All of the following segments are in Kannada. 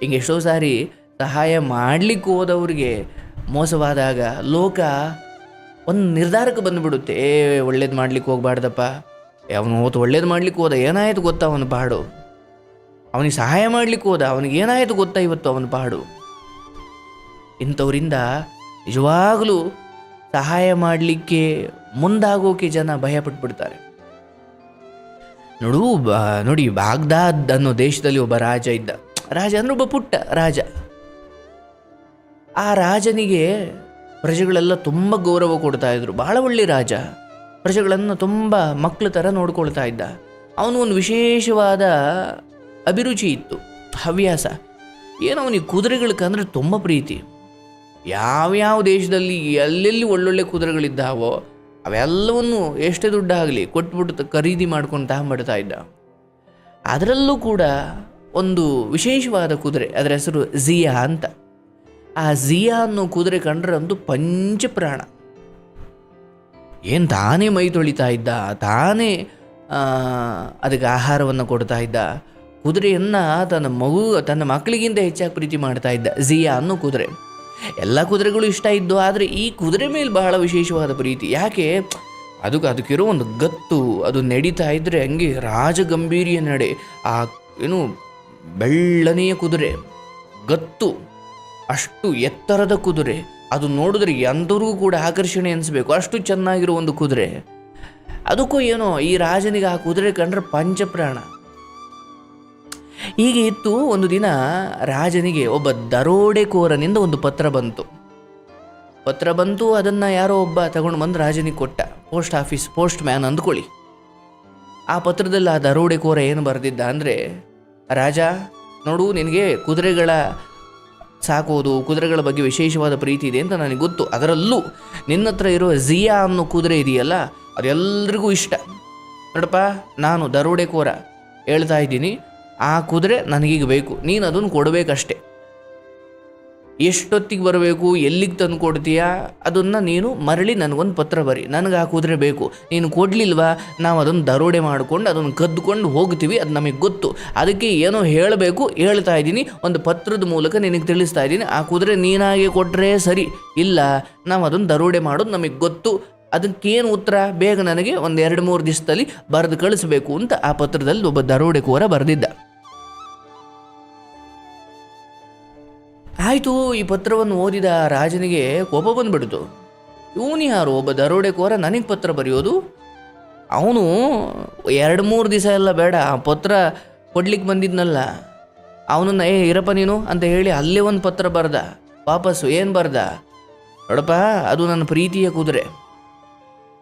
ಹಿಂಗೆ ಎಷ್ಟೋ ಸಾರಿ ಸಹಾಯ ಮಾಡಲಿಕ್ಕೆ ಹೋದವ್ರಿಗೆ ಮೋಸವಾದಾಗ ಲೋಕ ಒಂದು ನಿರ್ಧಾರಕ್ಕೆ ಬಂದುಬಿಡುತ್ತೆ, ಏ, ಒಳ್ಳೇದು ಮಾಡ್ಲಿಕ್ಕೆ ಹೋಗ್ಬಾರ್ದಪ್ಪ. ಅವನು ಹೋತು ಒಳ್ಳೇದು ಮಾಡ್ಲಿಕ್ಕೆ ಹೋದ, ಏನಾಯ್ತು ಗೊತ್ತಾ ಅವನ ಪಾಡು? ಅವನಿಗೆ ಸಹಾಯ ಮಾಡ್ಲಿಕ್ಕೆ ಹೋದ, ಅವನಿಗೆ ಏನಾಯ್ತು ಗೊತ್ತಾ ಇವತ್ತು ಅವನ ಪಾಡು? ಇಂಥವರಿಂದ ನಿಜವಾಗಲೂ ಸಹಾಯ ಮಾಡಲಿಕ್ಕೆ ಮುಂದಾಗೋಕೆ ಜನ ಭಯ ಪಟ್ಬಿಡ್ತಾರೆ ನೋಡು ನೋಡಿ, ಬಾಗ್ದಾದ್ ಅನ್ನೋ ದೇಶದಲ್ಲಿ ಒಬ್ಬ ರಾಜ ಇದ್ದ. ರಾಜ ಅಂದ್ರೆ ಒಬ್ಬ ಪುಟ್ಟ ರಾಜ. ಆ ರಾಜನಿಗೆ ಪ್ರಜೆಗಳೆಲ್ಲ ತುಂಬ ಗೌರವ ಕೊಡ್ತಾ ಇದ್ರು. ಬಹಳ ಒಳ್ಳೆ ರಾಜ. ಪ್ರಜೆಗಳನ್ನು ತುಂಬ ಮಕ್ಕಳ ಥರ ನೋಡ್ಕೊಳ್ತಾ ಇದ್ದ. ಅವನು ಒಂದು ವಿಶೇಷವಾದ ಅಭಿರುಚಿ ಇತ್ತು, ಹವ್ಯಾಸ. ಏನೋ ಅವನಿಗೆ ಕುದುರೆಗಳ ಕಂದ್ರೆ ತುಂಬ ಪ್ರೀತಿ. ಯಾವ್ಯಾವ ದೇಶದಲ್ಲಿ ಎಲ್ಲೆಲ್ಲಿ ಒಳ್ಳೊಳ್ಳೆ ಕುದುರೆಗಳಿದ್ದಾವೋ ಅವೆಲ್ಲವನ್ನು ಎಷ್ಟೇ ದುಡ್ಡಾಗಲಿ ಕೊಟ್ಬಿಟ್ಟು ಖರೀದಿ ಮಾಡ್ಕೊಂಡು ತಗೊಂಬಿಡ್ತಾ ಇದ್ದ. ಅದರಲ್ಲೂ ಕೂಡ ಒಂದು ವಿಶೇಷವಾದ ಕುದುರೆ, ಅದರ ಹೆಸರು ಝಿಯಾ ಅಂತ. ಆ ಝಿಯಾ ಅನ್ನೋ ಕುದುರೆ ಕಂಡ್ರೆ ಒಂದು ಪಂಚಪ್ರಾಣ. ಏನು ತಾನೇ ಮೈ ತೊಳಿತಾ ಇದ್ದ, ತಾನೇ ಅದಕ್ಕೆ ಆಹಾರವನ್ನು ಕೊಡ್ತಾ ಇದ್ದ, ಕುದುರೆಯನ್ನು ತನ್ನ ಮಗು, ತನ್ನ ಮಕ್ಕಳಿಗಿಂತ ಹೆಚ್ಚಾಗಿ ಪ್ರೀತಿ ಮಾಡ್ತಾ ಇದ್ದ ಝಿಯಾ ಅನ್ನೋ ಕುದುರೆ. ಎಲ್ಲ ಕುದುರೆಗಳು ಇಷ್ಟ ಇದ್ದು, ಆದರೆ ಈ ಕುದುರೆ ಮೇಲೆ ಬಹಳ ವಿಶೇಷವಾದ ಪ್ರೀತಿ. ಯಾಕೆ? ಅದಕ್ಕೆ ಅದಕ್ಕಿರೋ ಒಂದು ಗತ್ತು, ಅದು ನಡೀತಾ ಇದ್ದರೆ ಹಂಗೆ ರಾಜಗಂಭೀರಿಯ ನಡೆ. ಆ, ಏನು ಬೆಳ್ಳನೆಯ ಕುದುರೆ, ಗತ್ತು, ಅಷ್ಟು ಎತ್ತರದ ಕುದುರೆ, ಅದು ನೋಡಿದ್ರೆ ಎಂದರಿಗೂ ಕೂಡ ಆಕರ್ಷಣೆ ಅನಿಸ್ಬೇಕು ಅಷ್ಟು ಚೆನ್ನಾಗಿರೋ ಒಂದು ಕುದುರೆ. ಅದಕ್ಕೂ ಏನೋ ಈ ರಾಜನಿಗೆ ಆ ಕುದುರೆ ಕಂಡ್ರೆ ಪಂಚಪ್ರಾಣ. ಹೀಗೆ ಇತ್ತು ಒಂದು ದಿನ ರಾಜನಿಗೆ ಒಬ್ಬ ದರೋಡೆಕೋರನಿಂದ ಒಂದು ಪತ್ರ ಬಂತು. ಪತ್ರ ಬಂತು, ಅದನ್ನು ಯಾರೋ ಒಬ್ಬ ತಗೊಂಡು ಬಂದು ರಾಜನಿಗೆ ಕೊಟ್ಟ. ಪೋಸ್ಟ್ ಆಫೀಸ್, ಪೋಸ್ಟ್ ಮ್ಯಾನ್ ಅಂದ್ಕೊಳ್ಳಿ. ಆ ಪತ್ರದಲ್ಲಿ ಆ ದರೋಡೆಕೋರ ಏನು ಬರೆದಿದ್ದ ಅಂದರೆ ರಾಜ, ನೋಡು, ನಿನಗೆ ಕುದುರೆಗಳ ಸಾಕೋದು, ಕುದುರೆಗಳ ಬಗ್ಗೆ ವಿಶೇಷವಾದ ಪ್ರೀತಿ ಇದೆ ಅಂತ ನನಗೆ ಗೊತ್ತು. ಅದರಲ್ಲೂ ನಿನ್ನ ಹತ್ರ ಇರೋ ಜಿಯಾ ಅನ್ನೋ ಕುದುರೆ ಇದೆಯಲ್ಲ ಅದೆಲ್ಲರಿಗೂ ಇಷ್ಟ. ನೋಡಪ್ಪ, ನಾನು ದರೋಡೆಕೋರ ಹೇಳ್ತಾ ಇದ್ದೀನಿ. ಆ ಕುದುರೆ ನನಗೀಗ ಬೇಕು. ನೀನು ಅದನ್ನು ಕೊಡಬೇಕಷ್ಟೆ. ಎಷ್ಟೊತ್ತಿಗೆ ಬರಬೇಕು, ಎಲ್ಲಿಗೆ ತಂದು ಕೊಡ್ತೀಯಾ? ಅದನ್ನು ನೀನು ಮರಳಿ ನನಗೊಂದು ಪತ್ರ ಬರಿ. ನನಗೆ ಆ ಕುದುರೆ ಬೇಕು. ನೀನು ಕೊಡಲಿಲ್ವಾ? ನಾವು ಅದನ್ನು ದರೋಡೆ ಮಾಡಿಕೊಂಡು ಅದನ್ನು ಕದ್ದುಕೊಂಡು ಹೋಗ್ತೀವಿ, ಅದು ನಮಗೆ ಗೊತ್ತು. ಅದಕ್ಕೆ ಏನೋ ಹೇಳಬೇಕು, ಹೇಳ್ತಾ ಇದ್ದೀನಿ. ಒಂದು ಪತ್ರದ ಮೂಲಕ ನಿನಗೆ ತಿಳಿಸ್ತಾ ಇದ್ದೀನಿ. ಆ ಕುದುರೆ ನೀನಾಗೆ ಕೊಟ್ಟರೆ ಸರಿ. ಇಲ್ಲ, ನಾವು ಅದನ್ನು ದರೋಡೆ ಮಾಡೋದು ನಮಗೆ ಗೊತ್ತು. ಅದಕ್ಕೇನು ಉತ್ತರ? ಬೇಗ ನನಗೆ ಒಂದು ಎರಡು ಮೂರು ದಿವಸದಲ್ಲಿ ಬರೆದು ಕಳಿಸ್ಬೇಕು ಅಂತ ಆ ಪತ್ರದಲ್ಲಿ ಒಬ್ಬ ದರೋಡೆಕೋರ ಬರೆದಿದ್ದ. ಆಯಿತು, ಈ ಪತ್ರವನ್ನು ಓದಿದ ರಾಜನಿಗೆ ಕೋಪ ಬಂದುಬಿಡ್ತು. ಇವನು ಯಾರು? ಒಬ್ಬ ದರೋಡೆಕೋರ ನನಗೆ ಪತ್ರ ಬರೆಯೋದು? ಅವನು ಎರಡು ಮೂರು ದಿವಸ ಎಲ್ಲ ಬೇಡ ಆ ಪತ್ರ ಕೊಡ್ಲಿಕ್ಕೆ ಬಂದಿದ್ನಲ್ಲ. ಅವನನ್ನು, ಏ, ಇರಪ್ಪ ನೀನು ಅಂತ ಹೇಳಿ ಅಲ್ಲೇ ಒಂದು ಪತ್ರ ಬರ್ದ. ವಾಪಸ್ಸು, ಏನು ಬರ್ದ? ನೋಡಪ್ಪ, ಅದು ನನ್ನ ಪ್ರೀತಿಯ ಕುದುರೆ.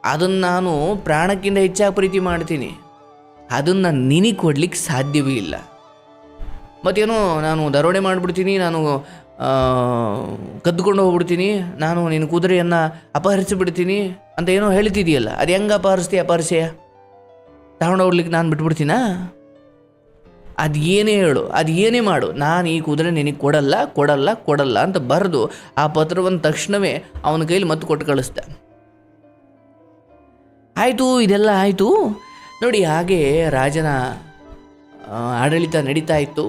ಅದನ್ನು ನಾನು ಪ್ರಾಣಕ್ಕಿಂತ ಹೆಚ್ಚಾಗಿ ಪ್ರೀತಿ ಮಾಡ್ತೀನಿ. ಅದನ್ನು ನಿನಗೆ ಕೊಡ್ಲಿಕ್ಕೆ ಸಾಧ್ಯವೇ ಇಲ್ಲ. ಮತ್ತೇನೋ, ನಾನು ದರೋಡೆ ಮಾಡಿಬಿಡ್ತೀನಿ, ನಾನು ಕದ್ದುಕೊಂಡು ಹೋಗ್ಬಿಡ್ತೀನಿ. ನಾನು ನಿನ್ನ ಕುದುರೆಯನ್ನು ಅಪಹರಿಸಿಬಿಡ್ತೀನಿ ಅಂತ ಏನೋ ಹೇಳ್ತಿದೆಯಲ್ಲ ಅದು ಹೆಂಗೆ ಅಪಹರಿಸ್ತೀಯ ಅಪಹರಿಸಿ? ತಗೊಂಡು ಹೋಗ್ಲಿಕ್ಕೆ ನಾನು ಬಿಟ್ಬಿಡ್ತೀನಾ? ಅದು ಏನೇ ಹೇಳು, ಅದು ಏನೇ ಮಾಡು. ನಾನು ಈ ಕುದುರೆ ನಿನಗೆ ಕೊಡಲ್ಲ ಕೊಡಲ್ಲ ಕೊಡಲ್ಲ ಅಂತ ಬರೆದು ಆ ಪತ್ರವನ್ನು ತಕ್ಷಣವೇ ಅವನ ಕೈಲಿ ಮತ್ತೆ ಕೊಟ್ಟು ಕಳಿಸ್ದೆ. ಆಯಿತು, ಇದೆಲ್ಲ ಆಯಿತು. ನೋಡಿ, ಹಾಗೆ ರಾಜನ ಆಡಳಿತ ನಡೀತಾ ಇತ್ತು.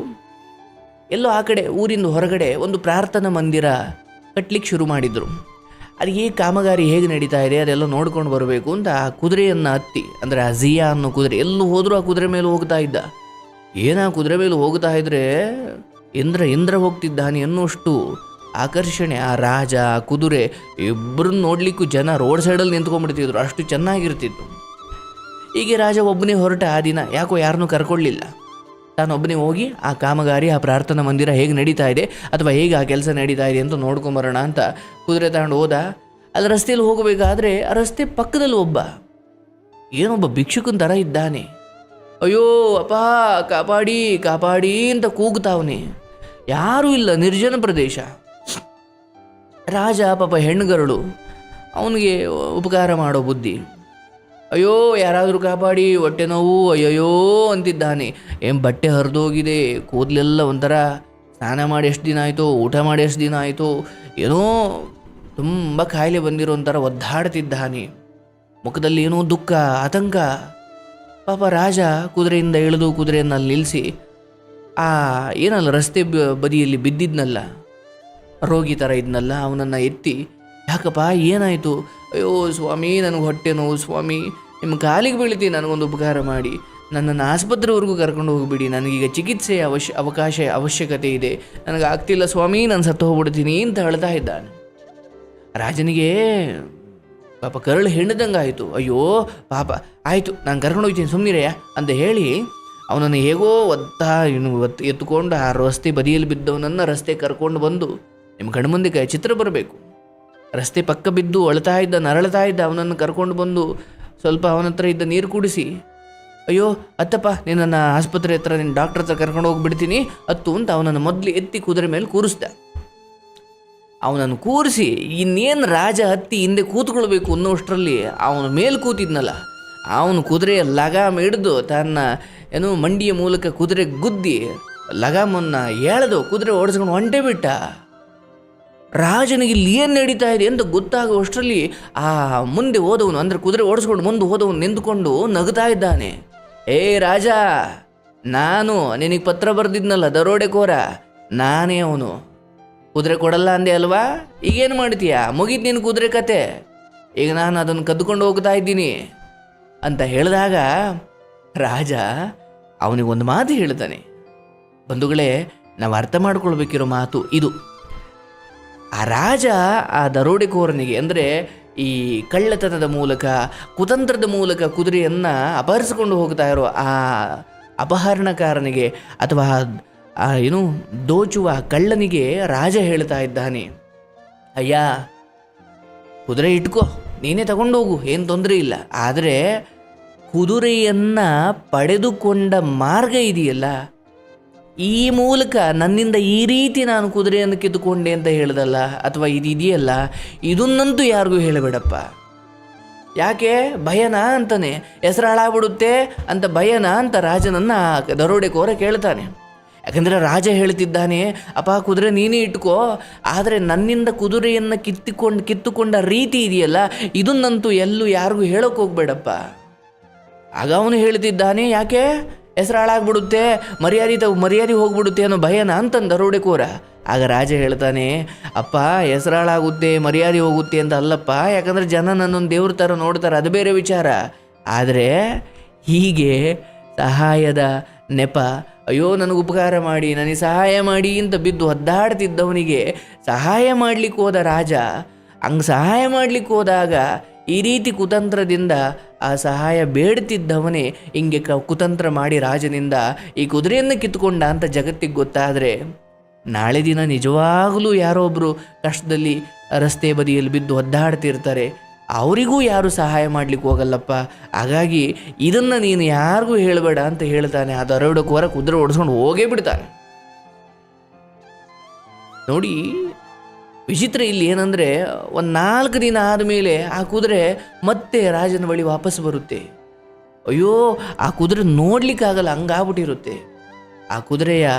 ಎಲ್ಲೋ ಆ ಕಡೆ, ಊರಿಂದ ಹೊರಗಡೆ ಒಂದು ಪ್ರಾರ್ಥನಾ ಮಂದಿರ ಕಟ್ಟಲಿಕ್ಕೆ ಶುರು ಮಾಡಿದರು. ಅದು ಈ ಕಾಮಗಾರಿ ಹೇಗೆ ನಡೀತಾ ಇದೆ, ಅದೆಲ್ಲ ನೋಡ್ಕೊಂಡು ಬರಬೇಕು ಅಂತ ಆ ಕುದುರೆಯನ್ನು ಹತ್ತಿ, ಅಂದರೆ ಆ ಜಿಯಾ ಅನ್ನೋ ಕುದುರೆ, ಎಲ್ಲೂ ಹೋದರೂ ಆ ಕುದುರೆ ಮೇಲೆ ಹೋಗ್ತಾ ಇದ್ದ. ಏನ ಆ ಕುದುರೆ ಮೇಲೆ ಹೋಗ್ತಾ ಇದ್ರೆ ಇಂದ್ರ ಇಂದ್ರ ಹೋಗ್ತಿದ್ದಾನೆ ಎನ್ನುವಷ್ಟು ಆಕರ್ಷಣೆ, ಆ ರಾಜ, ಆ ಕುದುರೆ ಇಬ್ಬರನ್ನ ನೋಡಲಿಕ್ಕೂ ಜನ ರೋಡ್ ಸೈಡಲ್ಲಿ ನಿಂತ್ಕೊಂಡ್ಬಿಡ್ತಿದ್ರು, ಅಷ್ಟು ಚೆನ್ನಾಗಿರ್ತಿತ್ತು. ಹೀಗೆ ರಾಜ ಒಬ್ಬನೇ ಹೊರಟ ಆ ದಿನ, ಯಾಕೋ ಯಾರನ್ನೂ ಕರ್ಕೊಳ್ಳಿಲ್ಲ. ತಾನೊಬ್ಬನೇ ಹೋಗಿ ಆ ಕಾಮಗಾರಿ, ಆ ಪ್ರಾರ್ಥನಾ ಮಂದಿರ ಹೇಗೆ ನಡೀತಾ ಇದೆ ಅಥವಾ ಹೇಗೆ ಆ ಕೆಲಸ ನಡೀತಾ ಇದೆ ಅಂತ ನೋಡ್ಕೊಂಬರೋಣ ಅಂತ ಕುದುರೆ ತಗೊಂಡು ಹೋದ. ಅಲ್ಲಿ ರಸ್ತೆಯಲ್ಲಿ ಹೋಗಬೇಕಾದ್ರೆ ಆ ರಸ್ತೆ ಪಕ್ಕದಲ್ಲಿ ಒಬ್ಬ. ಏನೊಬ್ಬ ಭಿಕ್ಷುಕನ ಥರ ಇದ್ದಾನೆ. ಅಯ್ಯೋ, ಅಪ್ಪ, ಕಾಪಾಡಿ ಕಾಪಾಡಿ ಅಂತ ಕೂಗ್ತಾವನೆ ಯಾರೂ ಇಲ್ಲ, ನಿರ್ಜನ ಪ್ರದೇಶ. ರಾಜ, ಪಾಪ ಹೆಣ್ಣುಗರಳು ಅವನಿಗೆ ಉಪಕಾರ ಮಾಡೋ ಬುದ್ಧಿ. ಅಯ್ಯೋ, ಯಾರಾದರೂ ಕಾಪಾಡಿ, ಹೊಟ್ಟೆ ನೋವು, ಅಯ್ಯಯ್ಯೋ ಅಂತಿದ್ದಾನೆ. ಏನು ಬಟ್ಟೆ ಹರಿದೋಗಿದೆ, ಕೂದಲೆಲ್ಲ ಒಂಥರ ಸ್ನಾನ ಮಾಡಿ ಎಷ್ಟು ದಿನ ಆಯಿತು, ಊಟ ಮಾಡಿ ಎಷ್ಟು ದಿನ ಆಯಿತು, ಏನೋ ತುಂಬ ಕಾಯಿಲೆ ಬಂದಿರೋ ಒಂಥರ ಒದ್ದಾಡ್ತಿದ್ದಾನೆ. ಮುಖದಲ್ಲಿ ಏನೋ ದುಃಖ, ಆತಂಕ. ಪಾಪ ರಾಜ ಕುದುರೆಯಿಂದ ಇಳಿದು ಕುದುರೆಯನ್ನು ನಿಲ್ಲಿಸಿ ಆ, ಏನಲ್ಲ, ರಸ್ತೆ ಬದಿಯಲ್ಲಿ ಬಿದ್ದಿದ್ನಲ್ಲ, ರೋಗಿ ಥರ ಇದ್ನಲ್ಲ, ಅವನನ್ನು ಎತ್ತಿ ಯಾಕಪ್ಪ, ಏನಾಯಿತು? ಅಯ್ಯೋ, ಸ್ವಾಮಿ, ನನಗೆ ಹೊಟ್ಟೆ ನೋವು, ಸ್ವಾಮಿ. ನಿಮ್ಮ ಕಾಲಿಗೆ ಬೀಳ್ತೀನಿ ನನಗೊಂದು ಉಪಕಾರ ಮಾಡಿ. ನನ್ನನ್ನು ಆಸ್ಪತ್ರೆವರೆಗೂ ಕರ್ಕೊಂಡು ಹೋಗಿಬಿಡಿ. ನನಗೀಗ ಚಿಕಿತ್ಸೆಯ ಅವಶ್ಯ, ಅವಕಾಶ, ಅವಶ್ಯಕತೆ ಇದೆ. ನನಗೆ ಆಗ್ತಿಲ್ಲ, ಸ್ವಾಮಿ. ನಾನು ಸತ್ತು ಹೋಗ್ಬಿಡ್ತೀನಿ ಅಂತ ಹೇಳ್ತಾ ಇದ್ದಾನೆ. ರಾಜನಿಗೆ, ಪಾಪ ಕರಳು ಹೆಣ್ಣದಂಗೆ ಆಯಿತು ಅಯ್ಯೋ, ಪಾಪ. ಆಯಿತು, ನಾನು ಕರ್ಕೊಂಡು ಹೋಗ್ತೀನಿ ಸುಮ್ಮನಿರಯ್ಯ ಅಂತ ಹೇಳಿ ಅವನನ್ನು ಹೇಗೋ ಒತ್ತಾ ಇನ್ನು ಒತ್ತು ಎತ್ತುಕೊಂಡು ಆ ರಸ್ತೆ ಬದಿಯಲ್ಲಿ ಬಿದ್ದವನನ್ನು ರಸ್ತೆ ಕರ್ಕೊಂಡು ಬಂದು ನಿಮ್ಮ ಕಣ್ಮುಂದೆ ಚಿತ್ರ ಬರಬೇಕು. ರಸ್ತೆ ಪಕ್ಕ ಬಿದ್ದು ಅಳ್ತಾ ಇದ್ದ ನರಳ್ತಾ ಇದ್ದ, ಅವನನ್ನು ಕರ್ಕೊಂಡು ಬಂದು ಸ್ವಲ್ಪ ಅವನ ಹತ್ರ ಇದ್ದ ನೀರು ಕುಡಿಸಿ. ಅಯ್ಯೋ, ಅತ್ತಪ್ಪ ನಿನ್ನನ್ನು ಆಸ್ಪತ್ರೆ ಹತ್ರ ನಿನ್ನ ಡಾಕ್ಟರ್ ಹತ್ರ ಕರ್ಕೊಂಡು ಹೋಗ್ಬಿಡ್ತೀನಿ, ಅತ್ತು ಅಂತ ಅವನನ್ನು ಮೊದಲು ಎತ್ತಿ ಕುದುರೆ ಮೇಲೆ ಕೂರಿಸ್ದ. ಅವನನ್ನು ಕೂರಿಸಿ, ಇನ್ನೇನು ರಾಜ ಹತ್ತಿ ಹಿಂದೆ ಕೂತ್ಕೊಳ್ಬೇಕು ಅನ್ನೋಷ್ಟರಲ್ಲಿ ಅವನ ಮೇಲೆ ಕೂತಿದ್ನಲ್ಲ. ಅವನು ಕುದುರೆಯ ಲಗಾಮ್ ಹಿಡಿದು ತನ್ನ, ಏನು, ಮಂಡಿಯ ಮೂಲಕ ಕುದುರೆ ಗುದ್ದಿ ಲಗಾಮನ್ನು ಎಳೆದು ಕುದುರೆ ಓಡಿಸ್ಕೊಂಡು ಹೊಂಟೆ ಬಿಟ್ಟ. ರಾಜನಿಗೆ ಇಲ್ಲಿ ಏನು ನಡೀತಾ ಇದೆ ಅಂತ ಗೊತ್ತಾಗುವಷ್ಟರಲ್ಲಿ ಆ ಮುಂದೆ ಹೋದವನು, ಅಂದರೆ ಕುದುರೆ ಓಡಿಸ್ಕೊಂಡು ಮುಂದೆ ಹೋದವನು ನಿಂತುಕೊಂಡು ನಗ್ತಾ ಇದ್ದಾನೆ. ಏ ರಾಜ, ನಾನು ನಿನಗೆ ಪತ್ರ ಬರೆದಿದ್ನಲ್ಲ ದರೋಡೆಕೋರ ನಾನೇ ಅವನು. ಕುದುರೆ ಕೊಡಲ್ಲ ಅಂದೆ ಅಲ್ವಾ? ಈಗೇನು ಮಾಡ್ತೀಯಾ? ಮುಗೀತು ನಿನ್ನ ಕುದುರೆ ಕತೆ. ಈಗ ನಾನು ಅದನ್ನು ಕದ್ದುಕೊಂಡು ಹೋಗ್ತಾ ಇದ್ದೀನಿ. ಅಂತ ಹೇಳಿದಾಗ ರಾಜ ಅವನಿಗೊಂದು ಮಾತು ಹೇಳ್ತಾನೆ. ಬಂಧುಗಳೇ, ನಾವು ಅರ್ಥ ಮಾಡ್ಕೊಳ್ಬೇಕಿರೋ ಮಾತು ಇದು. ಆ ರಾಜ ಆ ದರೋಡೆಕೋರನಿಗೆ ಅಂದರೆ ಈ ಕಳ್ಳತನದ ಮೂಲಕ, ಕುತಂತ್ರದ ಮೂಲಕ ಕುದುರೆಯನ್ನು ಅಪಹರಿಸಿಕೊಂಡು ಹೋಗ್ತಾ ಇರೋ ಆ ಅಪಹರಣಕಾರನಿಗೆ ಅಥವಾ ಏನು ದೋಚುವ ಕಳ್ಳನಿಗೆ ರಾಜ ಹೇಳ್ತಾ ಇದ್ದಾನೆ. ಅಯ್ಯ, ಕುದುರೆ ಇಟ್ಕೋ, ನೀನೇ ತಗೊಂಡು ಹೋಗು ಏನು ತೊಂದರೆ ಇಲ್ಲ. ಆದರೆ ಕುದುರೆಯನ್ನು ಪಡೆದುಕೊಂಡ ಮಾರ್ಗ ಇದೆಯಲ್ಲ ಈ ಮೂಲಕ ನನ್ನಿಂದ ಈ ರೀತಿ ನಾನು ಕುದುರೆಯನ್ನು ಕಿತ್ತುಕೊಂಡೆ ಅಂತ ಹೇಳಿದಲ್ಲ ಅಥವಾ ಇದಿದೆಯಲ್ಲ ಇದನ್ನಂತೂ ಯಾರಿಗೂ ಹೇಳಬೇಡಪ್ಪ. ಯಾಕೆ? ಭಯನಾ ಅಂತಾನೆ. ಹೆಸರು ಹಾಳಾಗ್ಬಿಡುತ್ತೆ ಅಂತ ಭಯನಾ ಅಂತ ರಾಜನನ್ನ ದರೋಡೆಕೋರ ಕೇಳ್ತಾನೆ. ಯಾಕಂದರೆ ರಾಜ ಹೇಳ್ತಿದ್ದಾನೆ, ಅಪ್ಪ, ಕುದುರೆ ನೀನೇ ಇಟ್ಕೋ. ಆದರೆ ನನ್ನಿಂದ ಕುದುರೆಯನ್ನು ಕಿತ್ತುಕೊಂಡು, ಕಿತ್ತುಕೊಂಡ ರೀತಿ ಇದೆಯಲ್ಲ, ಇದನ್ನಂತೂ ಎಲ್ಲೂ ಯಾರಿಗೂ ಹೇಳೋಕೆ ಹೋಗ್ಬೇಡಪ್ಪ. ಆಗ ಅವನು ಹೇಳ್ತಿದ್ದಾನೆ, ಯಾಕೆ? ಹೆಸರು ಹಾಳಾಗ್ಬಿಡುತ್ತೆ ಮರ್ಯಾದೆ ತ- ಮರ್ಯಾದೆ ಹೋಗ್ಬಿಡುತ್ತೆ ಅನ್ನೋ ಭಯನ ಅಂತಂದ ದರೋಡೆಕೋರ ಆಗ ರಾಜ ಹೇಳ್ತಾನೆ, ಅಪ್ಪ ಹೆಸರು ಹಾಳಾಗುತ್ತೆ ಮರ್ಯಾದೆ ಹೋಗುತ್ತೆ ಅಂತ ಅಲ್ಲಪ್ಪ, ಯಾಕಂದ್ರೆ ಜನ ನನ್ನೊಂದು ದೇವ್ರ ಥರ ನೋಡ್ತಾರೆ, ಅದು ಬೇರೆ ವಿಚಾರ. ಆದರೆ ಹೀಗೆ ಸಹಾಯದ ನೆಪ, ಅಯ್ಯೋ, ನನಗೆ ಉಪಕಾರ ಮಾಡಿ, ನನಗೆ ಸಹಾಯ ಮಾಡಿ ಅಂತ ಬಿದ್ದು ಒದ್ದಾಡ್ತಿದ್ದವನಿಗೆ ಸಹಾಯ ಮಾಡಲಿಕ್ಕೆ ಹೋದ ರಾಜ, ಹಂಗೆ ಸಹಾಯ ಮಾಡಲಿಕ್ಕೆ ಹೋದಾಗ ಈ ರೀತಿ ಕುತಂತ್ರದಿಂದ ಆ ಸಹಾಯ ಬೇಡ್ತಿದ್ದವನೇ ಹಿಂಗೆ ಕ ಕುತಂತ್ರ ಮಾಡಿ ರಾಜನಿಂದ ಈ ಕುದುರೆಯನ್ನು ಕಿತ್ಕೊಂಡ ಅಂತ ಜಗತ್ತಿಗೆ ಗೊತ್ತಾದರೆ ನಾಳೆ ದಿನ ನಿಜವಾಗಲೂ ಯಾರೋ ಒಬ್ಬರು ಕಷ್ಟದಲ್ಲಿ ರಸ್ತೆ ಬದಿಯಲ್ಲಿ ಬಿದ್ದು ಒದ್ದಾಡ್ತಿರ್ತಾರೆ. ಅವರಿಗೂ ಯಾರು ಸಹಾಯ ಮಾಡ್ಲಿಕ್ಕೆ ಹೋಗಲ್ಲಪ್ಪ? ಹಾಗಾಗಿ ಇದನ್ನು ನೀನು ಯಾರಿಗೂ ಹೇಳಬೇಡ ಅಂತ ಹೇಳ್ತಾನೆ. ಆ ದರೋಡಕೋರ ಕುದುರೆ ಓಡಿಸ್ಕೊಂಡು ಹೋಗೇ ಬಿಡ್ತಾನೆ. ನೋಡಿ ವಿಚಿತ್ರ ಇಲ್ಲಿ ಏನಂದರೆ, ಒಂದು ನಾಲ್ಕು ದಿನ ಆದಮೇಲೆ ಆ ಕುದುರೆ ಮತ್ತೆ ರಾಜನ ಬಳಿ ವಾಪಸ್ ಬರುತ್ತೆ. ಅಯ್ಯೋ, ಆ ಕುದುರೆ ನೋಡ್ಲಿಕ್ಕಾಗಲ್ಲ, ಹಂಗಾಗ್ಬಿಟ್ಟಿರುತ್ತೆ. ಆ ಕುದುರೆಯ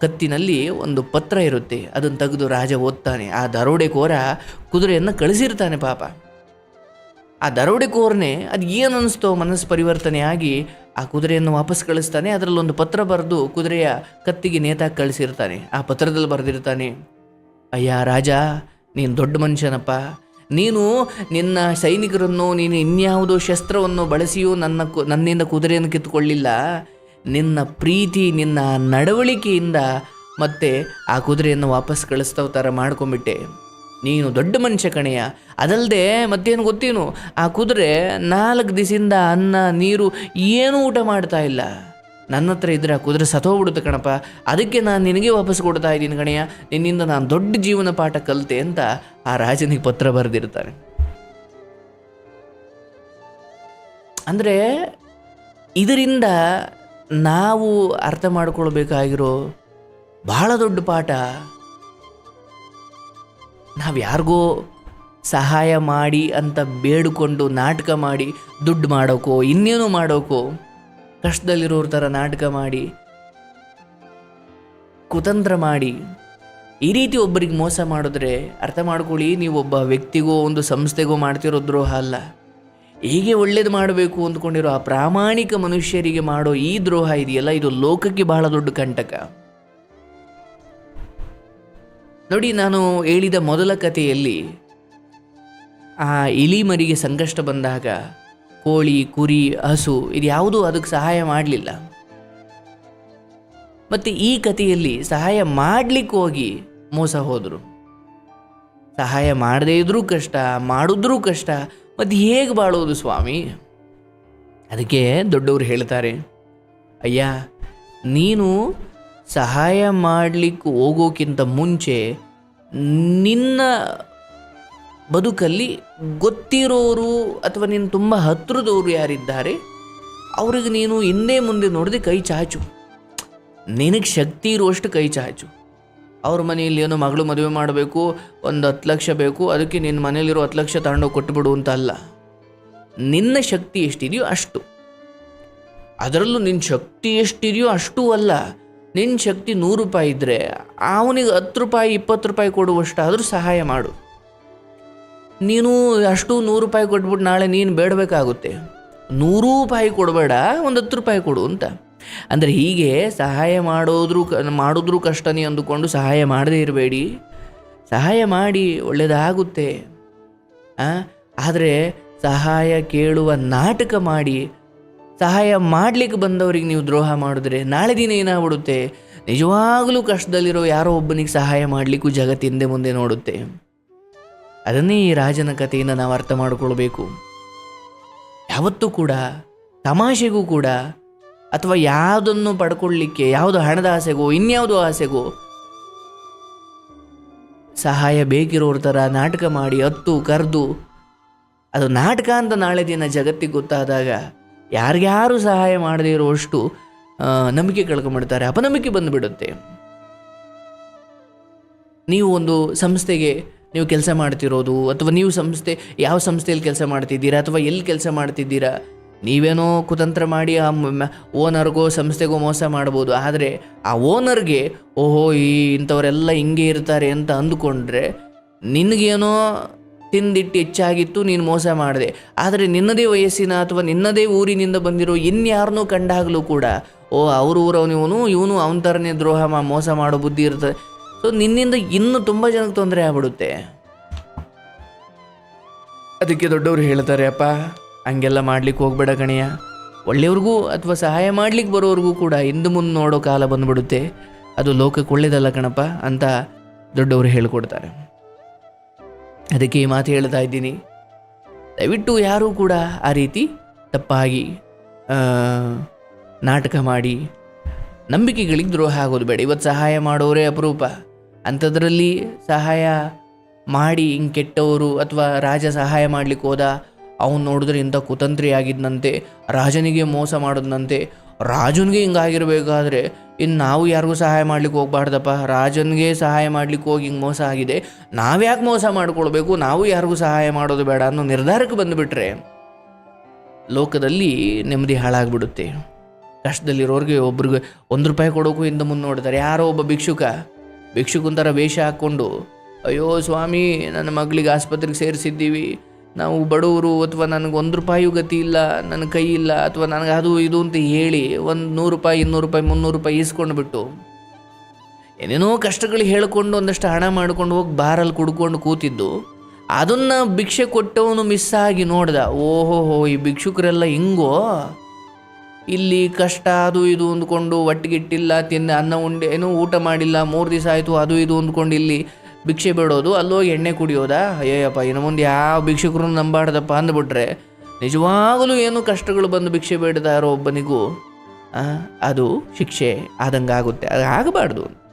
ಕತ್ತಿನಲ್ಲಿ ಒಂದು ಪತ್ರ ಇರುತ್ತೆ, ಅದನ್ನು ತೆಗೆದು ರಾಜ ಓದ್ತಾನೆ. ಆ ದರೋಡೆಕೋರ ಕುದುರೆಯನ್ನು ಕಳಿಸಿರ್ತಾನೆ ಪಾಪ. ಆ ದರೋಡೆಕೋರನೇ ಅದು ಏನು ಅನಿಸ್ತೋ ಮನಸ್ಸು ಪರಿವರ್ತನೆ ಆಗಿ ಆ ಕುದುರೆಯನ್ನು ವಾಪಸ್ ಕಳಿಸ್ತಾನೆ. ಅದರಲ್ಲೊಂದು ಪತ್ರ ಬರೆದು ಕುದುರೆಯ ಕತ್ತಿಗೆ ನೇತಾಕಿ ಕಳಿಸಿರ್ತಾನೆ. ಆ ಪತ್ರದಲ್ಲಿ ಬರೆದಿರ್ತಾನೆ. ಅಯ್ಯ ರಾಜ, ನೀನು ದೊಡ್ಡ ಮನುಷ್ಯನಪ್ಪ. ನೀನು ನಿನ್ನ ಸೈನಿಕರನ್ನು, ನೀನು ಇನ್ಯಾವುದೋ ಶಸ್ತ್ರವನ್ನು ಬಳಸಿಯೂ ನನ್ನ ನನ್ನಿಂದ ಕುದುರೆಯನ್ನು ಕಿತ್ತುಕೊಳ್ಳಿಲ್ಲ. ನಿನ್ನ ಪ್ರೀತಿ, ನಿನ್ನ ನಡವಳಿಕೆಯಿಂದ ಮತ್ತೆ ಆ ಕುದುರೆಯನ್ನು ವಾಪಸ್ ಕಳಿಸ್ತಾವ ಥರ ಮಾಡ್ಕೊಂಬಿಟ್ಟೆ ನೀನು ದೊಡ್ಡ ಮನುಷ್ಯ ಕಣೆಯ ಅದಲ್ಲದೆ ಮತ್ತೇನು ಗೊತ್ತೇನು? ಆ ಕುದುರೆ ನಾಲ್ಕು ದಿಸಿಂದ ಅನ್ನ, ನೀರು ಏನೂ ಊಟ ಮಾಡ್ತಾ ಇಲ್ಲ. ನನ್ನ ಹತ್ರ ಇದ್ರೆ ಆ ಕುದುರೆ ಸತ್ತೋಗ್ಬಿಡುತ್ತೆ ಕಣಪ್ಪ. ಅದಕ್ಕೆ ನಾನು ನಿನಗೆ ವಾಪಸ್ ಕೊಡ್ತಾ ಇದ್ದೀನಿ ಗಣಯ್ಯ ನಿನ್ನಿಂದ ನಾನು ದೊಡ್ಡ ಜೀವನ ಪಾಠ ಕಲಿತೆ ಅಂತ ಆ ರಾಜನಿಗೆ ಪತ್ರ ಬರೆದಿರ್ತಾನೆ ಅಂದರೆ ಇದರಿಂದ ನಾವು ಅರ್ಥ ಮಾಡ್ಕೊಳ್ಬೇಕಾಗಿರೋ ಬಹಳ ದೊಡ್ಡ ಪಾಠ. ನಾವು ಯಾರಿಗೋ ಸಹಾಯ ಮಾಡಿ ಅಂತ ಬೇಡಿಕೊಂಡು ನಾಟಕ ಮಾಡಿ ದುಡ್ಡು ಮಾಡೋಕೋ, ಇನ್ನೇನು ಮಾಡೋಕೋ ಕಷ್ಟದಲ್ಲಿರೋರ ಥರ ನಾಟಕ ಮಾಡಿ, ಕುತಂತ್ರ ಮಾಡಿ, ಈ ರೀತಿ ಒಬ್ಬರಿಗೆ ಮೋಸ ಮಾಡಿದ್ರೆ ಅರ್ಥ ಮಾಡ್ಕೊಳ್ಳಿ, ನೀವು ಒಬ್ಬ ವ್ಯಕ್ತಿಗೋ ಒಂದು ಸಂಸ್ಥೆಗೋ ಮಾಡ್ತಿರೋ ದ್ರೋಹ ಅಲ್ಲ. ಹೀಗೆ ಒಳ್ಳೇದು ಮಾಡಬೇಕು ಅಂದ್ಕೊಂಡಿರೋ ಆ ಪ್ರಾಮಾಣಿಕ ಮನುಷ್ಯರಿಗೆ ಮಾಡೋ ಈ ದ್ರೋಹ ಇದೆಯಲ್ಲ, ಇದು ಲೋಕಕ್ಕೆ ಬಹಳ ದೊಡ್ಡ ಕಂಟಕ. ನೋಡಿ, ನಾನು ಹೇಳಿದ ಮೊದಲ ಕಥೆಯಲ್ಲಿ ಆ ಇಲಿಮರಿಗೆ ಸಂಕಷ್ಟ ಬಂದಾಗ ಕೋಳಿ, ಕುರಿ, ಹಸು, ಇದು ಯಾವುದೂ ಅದಕ್ಕೆ ಸಹಾಯ ಮಾಡಲಿಲ್ಲ. ಮತ್ತು ಈ ಕಥೆಯಲ್ಲಿ ಸಹಾಯ ಮಾಡ್ಲಿಕ್ಕೆ ಹೋಗಿ ಮೋಸ ಹೋದರು. ಸಹಾಯ ಮಾಡದೇ ಇದ್ರೂ ಕಷ್ಟ, ಮಾಡಿದ್ರೂ ಕಷ್ಟ, ಮತ್ತು ಹೇಗೆ ಬಾಳೋದು ಸ್ವಾಮಿ? ಅದಕ್ಕೆ ದೊಡ್ಡವರು ಹೇಳ್ತಾರೆ, ಅಯ್ಯ, ನೀನು ಸಹಾಯ ಮಾಡಲಿಕ್ಕೆ ಹೋಗೋಕ್ಕಿಂತ ಮುಂಚೆ ನಿನ್ನ ಬದುಕಲ್ಲಿ ಗೊತ್ತಿರೋರು ಅಥವಾ ನೀನು ತುಂಬ ಹತ್ತಿರದವರು ಯಾರಿದ್ದಾರೆ, ಅವ್ರಿಗೆ ನೀನು ಹಿಂದೆ ಮುಂದೆ ನೋಡದೆ ಕೈ ಚಾಚು. ನಿನಗೆ ಶಕ್ತಿ ಇರುವಷ್ಟು ಕೈ ಚಾಚು. ಅವ್ರ ಮನೆಯಲ್ಲಿ ಏನೋ ಮಗಳು ಮದುವೆ ಮಾಡಬೇಕು, ಒಂದು ಹತ್ತು ಲಕ್ಷ ಬೇಕು, ಅದಕ್ಕೆ ನಿನ್ನ ಮನೆಯಲ್ಲಿರೋ ಹತ್ತು ಲಕ್ಷ ತಗೊಂಡೋಗಿ ಕೊಟ್ಟುಬಿಡು ಅಂತ ಅಲ್ಲ. ನಿನ್ನ ಶಕ್ತಿ ಎಷ್ಟಿದೆಯೋ ಅಷ್ಟು. ಅದರಲ್ಲೂ ನಿನ್ನ ಶಕ್ತಿ ಎಷ್ಟಿದೆಯೋ ಅಷ್ಟೂ ಅಲ್ಲ. ನಿನ್ನ ಶಕ್ತಿ ನೂರು ರೂಪಾಯಿ ಇದ್ದರೆ ಅವನಿಗೆ ಹತ್ತು ರೂಪಾಯಿ, ಇಪ್ಪತ್ತು ರೂಪಾಯಿ ಕೊಡುವಷ್ಟಾದರೂ ಸಹಾಯ ಮಾಡು. ನೀನು ಅಷ್ಟು ನೂರು ರೂಪಾಯಿ ಕೊಟ್ಬಿಟ್ಟು ನಾಳೆ ನೀನು ಬೇಡಬೇಕಾಗುತ್ತೆ. ನೂರು ರೂಪಾಯಿ ಕೊಡಬೇಡ, ಒಂದು ಹತ್ತು ರೂಪಾಯಿ ಕೊಡು ಅಂತ. ಅಂದರೆ ಹೀಗೆ ಸಹಾಯ ಮಾಡೋದ್ರು ಕ, ಮಾಡಿದ್ರು ಕಷ್ಟನೇ ಅಂದುಕೊಂಡು ಸಹಾಯ ಮಾಡದೇ ಇರಬೇಡಿ. ಸಹಾಯ ಮಾಡಿ ಒಳ್ಳೆಯದಾಗುತ್ತೆ ಆದರೆ ಸಹಾಯ ಕೇಳುವ ನಾಟಕ ಮಾಡಿ, ಸಹಾಯ ಮಾಡಲಿಕ್ಕೆ ಬಂದವರಿಗೆ ನೀವು ದ್ರೋಹ ಮಾಡಿದ್ರೆ ನಾಳೆ ದಿನ ಏನಾಗ್ಬಿಡುತ್ತೆ? ನಿಜವಾಗಲೂ ಕಷ್ಟದಲ್ಲಿರೋ ಯಾರೋ ಒಬ್ಬನಿಗೆ ಸಹಾಯ ಮಾಡಲಿಕ್ಕೂ ಜಗತ್ತಿಂದೆ ಮುಂದೆ ನೋಡುತ್ತೆ. ಅದನ್ನೇ ಈ ರಾಜನ ಕಥೆಯಿಂದ ನಾವು ಅರ್ಥ ಮಾಡಿಕೊಳ್ಬೇಕು. ಯಾವತ್ತೂ ಕೂಡ, ತಮಾಷೆಗೂ ಕೂಡ, ಅಥವಾ ಯಾವುದನ್ನು ಪಡ್ಕೊಳ್ಳಿಕ್ಕೆ, ಯಾವುದು ಹಣದ ಆಸೆಗೋ, ಇನ್ಯಾವುದೋ ಆಸೆಗೋ, ಸಹಾಯ ಬೇಕಿರೋರ ಥರ ನಾಟಕ ಮಾಡಿ, ಅತ್ತು, ಕರೆದು, ಅದು ನಾಟಕ ಅಂತ ನಾಳೆ ದಿನ ಜಗತ್ತಿಗೆ ಗೊತ್ತಾದಾಗ, ಯಾರಿಗ್ಯಾರು ಸಹಾಯ ಮಾಡದೇ ಇರುವಷ್ಟು ನಂಬಿಕೆ ಕಳ್ಕೊಂಬಿಡ್ತಾರೆ ಅಪನಂಬಿಕೆ ಬಂದುಬಿಡುತ್ತೆ. ನೀವು ಒಂದು ಸಂಸ್ಥೆಗೆ ನೀವು ಕೆಲಸ ಮಾಡ್ತಿರೋದು ಅಥವಾ ನೀವು ಸಂಸ್ಥೆ, ಯಾವ ಸಂಸ್ಥೆಯಲ್ಲಿ ಕೆಲಸ ಮಾಡ್ತಿದ್ದೀರಾ ಅಥವಾ ಎಲ್ಲಿ ಕೆಲಸ ಮಾಡ್ತಿದ್ದೀರಾ? ನೀವೇನೋ ಕುತಂತ್ರ ಮಾಡಿ ಆ ಓನರ್ಗೋ ಸಂಸ್ಥೆಗೋ ಮೋಸ ಮಾಡ್ಬೋದು. ಆದರೆ ಆ ಓನರ್ಗೆ, ಓಹೋ, ಈ ಇಂಥವರೆಲ್ಲ ಹಿಂಗೆ ಇರ್ತಾರೆ ಅಂತ ಅಂದುಕೊಂಡ್ರೆ ನಿನಗೇನೋ ತಿಂದಿಟ್ಟು ಹೆಚ್ಚಾಗಿತ್ತು, ನೀನು ಮೋಸ ಮಾಡಿದೆ. ಆದರೆ ನಿನ್ನದೇ ವಯಸ್ಸಿನ ಅಥವಾ ನಿನ್ನದೇ ಊರಿನಿಂದ ಬಂದಿರೋ ಇನ್ಯಾರನ್ನೂ ಕಂಡಾಗಲೂ ಕೂಡ, ಓ, ಅವ್ರ ಊರವನು ಇವನು ಇವನು ಅವನ ಥರನೇ ದ್ರೋಹ ಮೋಸ ಮಾಡೋ ಬುದ್ಧಿ ಇರ್ತದೆ. ಸೊ ನಿನ್ನಿಂದ ಇನ್ನೂ ತುಂಬ ಜನಕ್ಕೆ ತೊಂದರೆ ಆಗ್ಬಿಡುತ್ತೆ. ಅದಕ್ಕೆ ದೊಡ್ಡವರು ಹೇಳ್ತಾರೆ, ಅಪ್ಪ, ಹಂಗೆಲ್ಲ ಮಾಡ್ಲಿಕ್ಕೆ ಹೋಗ್ಬೇಡ ಕಣಯ್ಯ. ಒಳ್ಳೆಯವ್ರಿಗೂ ಅಥವಾ ಸಹಾಯ ಮಾಡ್ಲಿಕ್ಕೆ ಬರೋವ್ರಿಗೂ ಕೂಡ ಹಿಂದೆ ಮುಂದೆ ನೋಡೋ ಕಾಲ ಬಂದ್ಬಿಡುತ್ತೆ. ಅದು ಲೋಕಕ್ಕೆ ಒಳ್ಳೇದಲ್ಲ ಕಣಪ್ಪ, ಅಂತ ದೊಡ್ಡವರು ಹೇಳ್ಕೊಡ್ತಾರೆ. ಅದಕ್ಕೆ ಈ ಮಾತು ಹೇಳ್ತಾ ಇದ್ದೀನಿ. ದಯವಿಟ್ಟು ಯಾರೂ ಕೂಡ ಆ ರೀತಿ ತಪ್ಪಾಗಿ ನಾಟಕ ಮಾಡಿ ನಂಬಿಕೆಗಳಿಗೆ ದ್ರೋಹ ಆಗೋದು ಬೇಡ. ಇವತ್ತು ಸಹಾಯ ಮಾಡೋರೇ ಅಪರೂಪ. ಅಂಥದ್ರಲ್ಲಿ ಸಹಾಯ ಮಾಡಿ ಹಿಂಗೆ ಕೆಟ್ಟವರು ಅಥವಾ ರಾಜ ಸಹಾಯ ಮಾಡ್ಲಿಕ್ಕೆ ಹೋದ, ಅವನು ನೋಡಿದ್ರೆ ಇಂಥ ಕುತಂತ್ರಿ ಆಗಿದ್ದಂತೆ ರಾಜನಿಗೆ ಮೋಸ ಮಾಡೋದಂತೆ ರಾಜನಿಗೆ ಹಿಂಗಾಗಿರ್ಬೇಕಾದ್ರೆ ಇನ್ನು ನಾವು ಯಾರಿಗೂ ಸಹಾಯ ಮಾಡ್ಲಿಕ್ಕೆ ಹೋಗ್ಬಾರ್ದಪ್ಪ. ರಾಜನಿಗೆ ಸಹಾಯ ಮಾಡ್ಲಿಕ್ಕೆ ಹೋಗಿ ಹಿಂಗೆ ಮೋಸ ಆಗಿದೆ. ನಾವ್ಯಾಕೆ ಮೋಸ ಮಾಡಿಕೊಳ್ಬೇಕು? ನಾವು ಯಾರಿಗೂ ಸಹಾಯ ಮಾಡೋದು ಬೇಡ ಅನ್ನೋ ನಿರ್ಧಾರಕ್ಕೆ ಬಂದುಬಿಟ್ರೆ, ಲೋಕದಲ್ಲಿ ನೆಮ್ಮದಿ ಹಾಳಾಗ್ಬಿಡುತ್ತೆ. ಕಷ್ಟದಲ್ಲಿರೋರಿಗೆ ಒಬ್ರಿಗೆ ಒಂದು ರೂಪಾಯಿ ಕೊಡೋಕ್ಕೂ ಹಿಂದೆ ಮುಂದೆ ನೋಡ್ತಾರೆ ಯಾರೋ ಒಬ್ಬ ಭಿಕ್ಷುಕ ಭಿಕ್ಷುಕನ ಥರ ವೇಷ ಹಾಕ್ಕೊಂಡು, ಅಯ್ಯೋ ಸ್ವಾಮಿ, ನನ್ನ ಮಗಳಿಗೆ ಆಸ್ಪತ್ರೆಗೆ ಸೇರಿಸಿದ್ದೀವಿ. ನಾವು ಬಡವರು, ಅಥವಾ ನನಗೆ ಒಂದು ರೂಪಾಯಿಯೂ ಗತಿ ಇಲ್ಲ, ನನ್ನ ಕೈ ಇಲ್ಲ, ಅಥವಾ ನನಗೆ ಅದು ಇದು ಅಂತ ಹೇಳಿ ಒಂದು ನೂರು ರೂಪಾಯಿ, ಇನ್ನೂರು ರೂಪಾಯಿ, ಮುನ್ನೂರು ರೂಪಾಯಿ ಈಸ್ಕೊಂಡು ಬಿಟ್ಟು, ಏನೇನೋ ಕಷ್ಟಗಳು ಹೇಳಿಕೊಂಡು ಒಂದಷ್ಟು ಹಣ ಮಾಡ್ಕೊಂಡು ಹೋಗಿ ಬಾರಲ್ಲಿ ಕುಡ್ಕೊಂಡು ಕೂತಿದ್ದು. ಅದನ್ನು ಭಿಕ್ಷೆ ಕೊಟ್ಟವನು ಮಿಸ್ ಆಗಿ ನೋಡ್ದ ಓಹೋ ಈ ಭಿಕ್ಷುಕರೆಲ್ಲ ಹಿಂಗೋ ಇಲ್ಲಿ ಕಷ್ಟ, ಅದು ಇದು ಅಂದ್ಕೊಂಡು ಒಟ್ಟಿಗಿಟ್ಟಿಲ್ಲ, ತಿನ್ನ, ಅನ್ನ, ಉಂಡೆ, ಏನೂ ಊಟ ಮಾಡಿಲ್ಲ, ಮೂರು ದಿವಸ ಆಯಿತು, ಅದು ಇದು ಅಂದ್ಕೊಂಡು ಇಲ್ಲಿ ಭಿಕ್ಷೆ ಬೇಡೋದು, ಅಲ್ಲೋಗಿ ಎಣ್ಣೆ ಕುಡಿಯೋದಾ? ಅಯ್ಯಪ್ಪ ಇನ್ನು ಮುಂದೆ ಯಾವ ಭಿಕ್ಷಕರು ನಂಬಾಡ್ದಪ್ಪ ಅಂದ್ಬಿಟ್ರೆ, ನಿಜವಾಗಲೂ ಏನು ಕಷ್ಟಗಳು ಬಂದು ಭಿಕ್ಷೆ ಬೇಡದಾರೋ ಒಬ್ಬನಿಗೂ ಅದು ಶಿಕ್ಷೆ, ಆದಂಗಾಗುತ್ತೆ, ಅದು ಆಗಬಾರ್ದು